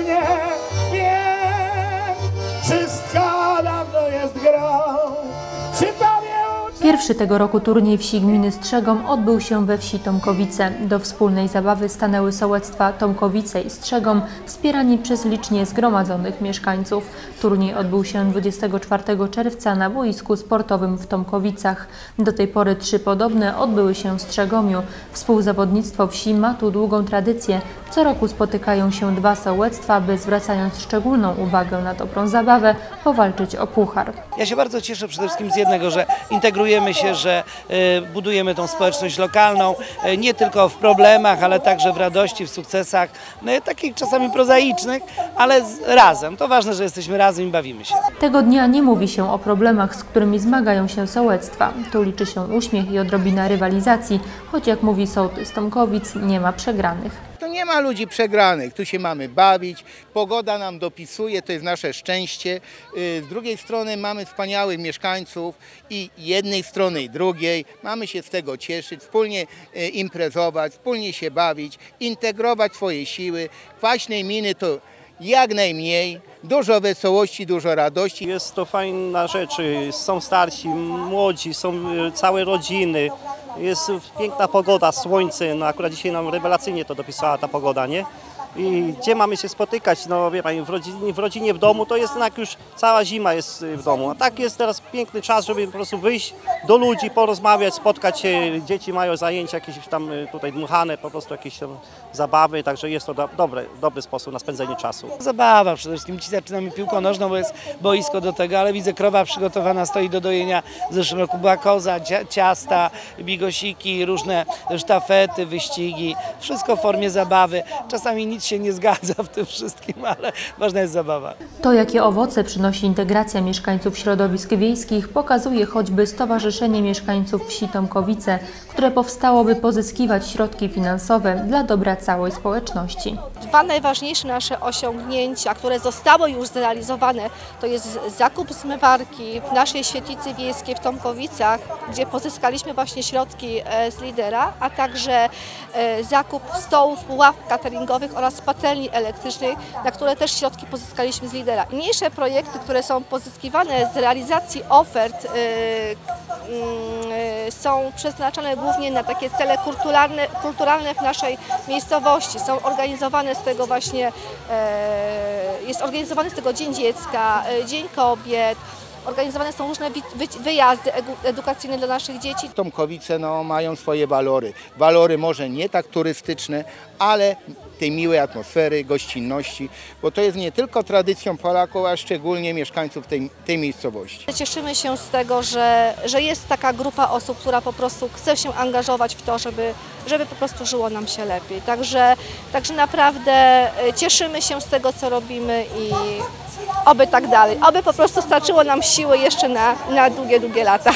мне. Pierwszy tego roku turniej wsi gminy Strzegom odbył się we wsi Tomkowice. Do wspólnej zabawy stanęły sołectwa Tomkowice i Strzegom, wspierani przez licznie zgromadzonych mieszkańców. Turniej odbył się 24 czerwca na boisku sportowym w Tomkowicach. Do tej pory trzy podobne odbyły się w Strzegomiu. Współzawodnictwo wsi ma tu długą tradycję. Co roku spotykają się dwa sołectwa, by zwracając szczególną uwagę na dobrą zabawę, powalczyć o puchar. Ja się bardzo cieszę przede wszystkim z jednego, że integrujemy się, że e, budujemy tą społeczność lokalną, e, nie tylko w problemach, ale także w radości, w sukcesach, no, takich czasami prozaicznych, ale razem. To ważne, że jesteśmy razem i bawimy się. Tego dnia nie mówi się o problemach, z którymi zmagają się sołectwa. Tu liczy się uśmiech i odrobina rywalizacji, choć jak mówi sołtys Tomkowic, nie ma przegranych. Tu nie ma ludzi przegranych, tu się mamy bawić, pogoda nam dopisuje, to jest nasze szczęście. Y, Z drugiej strony mamy wspaniałych mieszkańców i jednej strony i drugiej. Mamy się z tego cieszyć, wspólnie y, imprezować, wspólnie się bawić, integrować swoje siły. Kwaśnej miny to jak najmniej, dużo wesołości, dużo radości. Jest to fajna rzecz. Są starsi, młodzi, są e, całe rodziny. Jest piękna pogoda, słońce. No akurat dzisiaj nam rewelacyjnie to dopisała ta pogoda, nie? I gdzie mamy się spotykać? No wie pani, w rodzinie, w rodzinie, w domu to jest jednak już cała zima jest y, w domu. A tak jest teraz piękny czas, żeby po prostu wyjść do ludzi, porozmawiać, spotkać się. Dzieci mają zajęcia jakieś tam y, tutaj dmuchane, po prostu jakieś tam zabawy, także jest to do, dobre, dobry sposób na spędzenie czasu. Zabawa przede wszystkim. Dzisiaj zaczynamy piłką nożną, bo jest boisko do tego, ale widzę krowa przygotowana, stoi do dojenia. W zeszłym roku była koza, cia- ciasta, bigosiki, różne sztafety, wyścigi. Wszystko w formie zabawy. Czasami nic się nie zgadza w tym wszystkim, ale ważna jest zabawa. To, jakie owoce przynosi integracja mieszkańców środowisk wiejskich, pokazuje choćby Stowarzyszenie Mieszkańców Wsi Tomkowice, które powstało, by pozyskiwać środki finansowe dla dobra całej społeczności. Dwa najważniejsze nasze osiągnięcia, które zostały już zrealizowane, to jest zakup zmywarki w naszej świetlicy wiejskiej w Tomkowicach, gdzie pozyskaliśmy właśnie środki e, z lidera, a także e, zakup stołów, ław cateringowych oraz patelni elektrycznej, na które też środki pozyskaliśmy z lidera. Mniejsze projekty, które są pozyskiwane z realizacji ofert, e, są przeznaczone głównie na takie cele kulturalne, kulturalne w naszej miejscowości. Są organizowane z tego właśnie, e, jest organizowany z tego Dzień Dziecka, e, Dzień Kobiet, organizowane są różne wyjazdy edu- edukacyjne dla naszych dzieci. Tomkowice no, mają swoje walory. Walory może nie tak turystyczne, ale tej miłej atmosfery, gościnności, bo to jest nie tylko tradycją Polaków, a szczególnie mieszkańców tej, tej miejscowości. Cieszymy się z tego, że, że jest taka grupa osób, która po prostu chce się angażować w to, żeby, żeby po prostu żyło nam się lepiej. Także, także naprawdę e, cieszymy się z tego, co robimy i oby tak dalej. Oby po prostu starczyło nam siły jeszcze na, na długie, długie lata.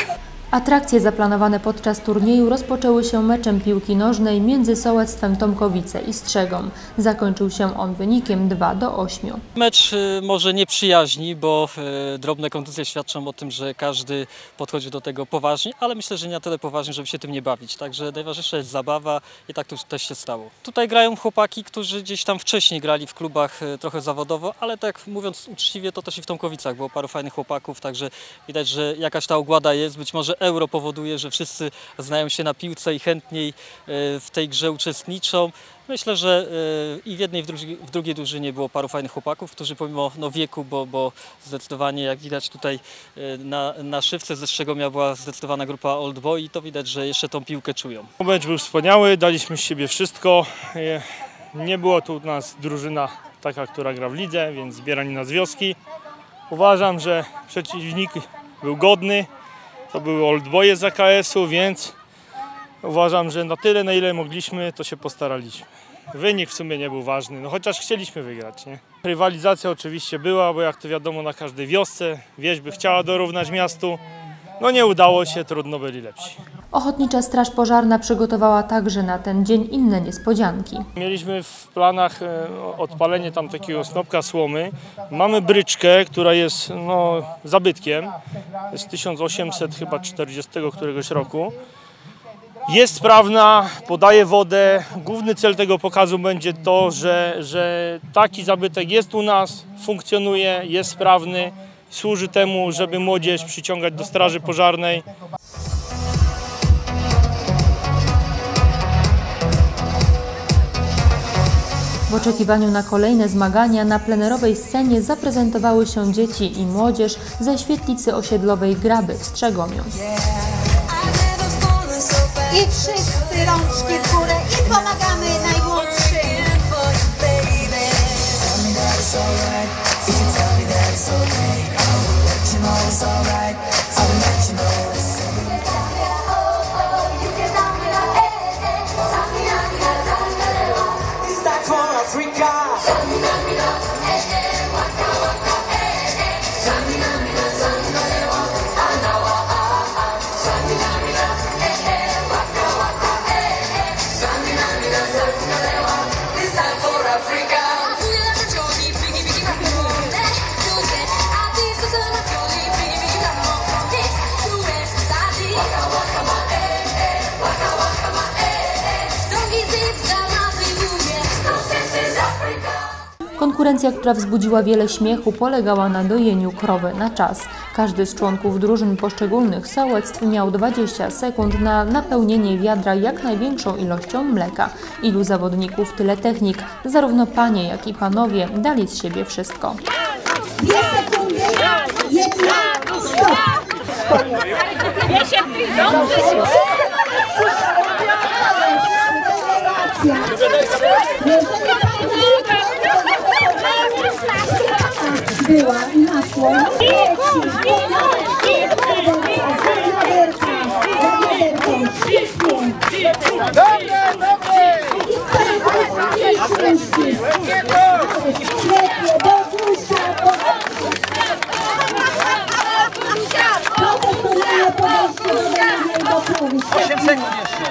Atrakcje zaplanowane podczas turnieju rozpoczęły się meczem piłki nożnej między sołectwem Tomkowice i Strzegom. Zakończył się on wynikiem 2 do 8. Mecz y, może nie przyjaźni, bo y, drobne kontuzje świadczą o tym, że każdy podchodzi do tego poważnie, ale myślę, że nie na tyle poważnie, żeby się tym nie bawić. Także najważniejsza jest zabawa i tak to też się stało. Tutaj grają chłopaki, którzy gdzieś tam wcześniej grali w klubach y, trochę zawodowo, ale tak mówiąc uczciwie, to też i w Tomkowicach było paru fajnych chłopaków, także widać, że jakaś ta ogłada jest. Być może euro powoduje, że wszyscy znają się na piłce i chętniej y, w tej grze uczestniczą. Myślę, że y, i w jednej, i w drugiej, w drugiej drużynie było paru fajnych chłopaków, którzy pomimo no, wieku, bo, bo zdecydowanie jak widać tutaj y, na, na szywce ze Strzegomia była zdecydowana grupa old boy i to widać, że jeszcze tą piłkę czują. Mecz był wspaniały, daliśmy z siebie wszystko. E, Nie było tu u nas drużyna taka, która gra w lidze, więc zbierani nas wioski. Uważam, że przeciwnik był godny. To były oldboye z AKS-u, więc uważam, że na tyle, na ile mogliśmy, to się postaraliśmy. Wynik w sumie nie był ważny, no chociaż chcieliśmy wygrać, nie? Rywalizacja oczywiście była, bo jak to wiadomo na każdej wiosce, wieś by chciała dorównać miastu. No nie udało się, trudno byli lepsi. Ochotnicza Straż Pożarna przygotowała także na ten dzień inne niespodzianki. Mieliśmy w planach e, odpalenie tam takiego snopka słomy. Mamy bryczkę, która jest no, zabytkiem z 1800 chyba 40 któregoś roku. Jest sprawna, podaje wodę. Główny cel tego pokazu będzie to, że, że taki zabytek jest u nas, funkcjonuje, jest sprawny, służy temu, żeby młodzież przyciągać do straży pożarnej. W oczekiwaniu na kolejne zmagania na plenerowej scenie zaprezentowały się dzieci i młodzież ze świetlicy osiedlowej Graby w Strzegomiu. I wszyscy rączki w górę i pomagamy Konkurencja, która wzbudziła wiele śmiechu, polegała na dojeniu krowy na czas. Każdy z członków drużyn poszczególnych sołectw miał 20 sekund na napełnienie wiadra jak największą ilością mleka. Ilu zawodników, tyle technik. Zarówno panie, jak i panowie dali z siebie wszystko. Dwie sekundy, jedna, stop. Była i masło. Świetnie, do tłuszcza, profesjonalne podejście do jednej do próby. 8 sekund jeszcze.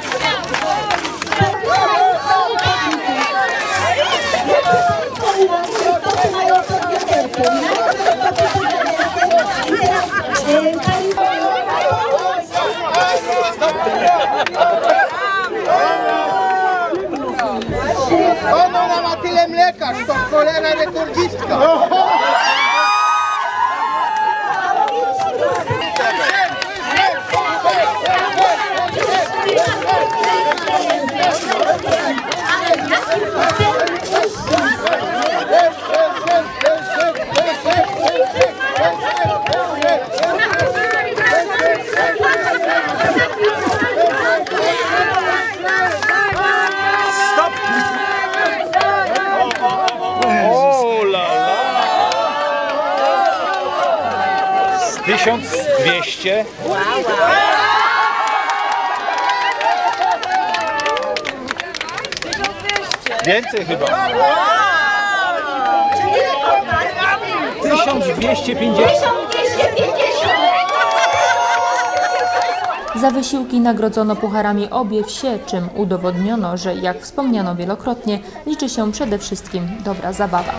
Până la Matile Mlecaș, ștop colera de turgiscă! 1200. Więcej chyba. 1250. Za wysiłki nagrodzono pucharami obie wsie, czym udowodniono, że jak wspomniano wielokrotnie, liczy się przede wszystkim dobra zabawa.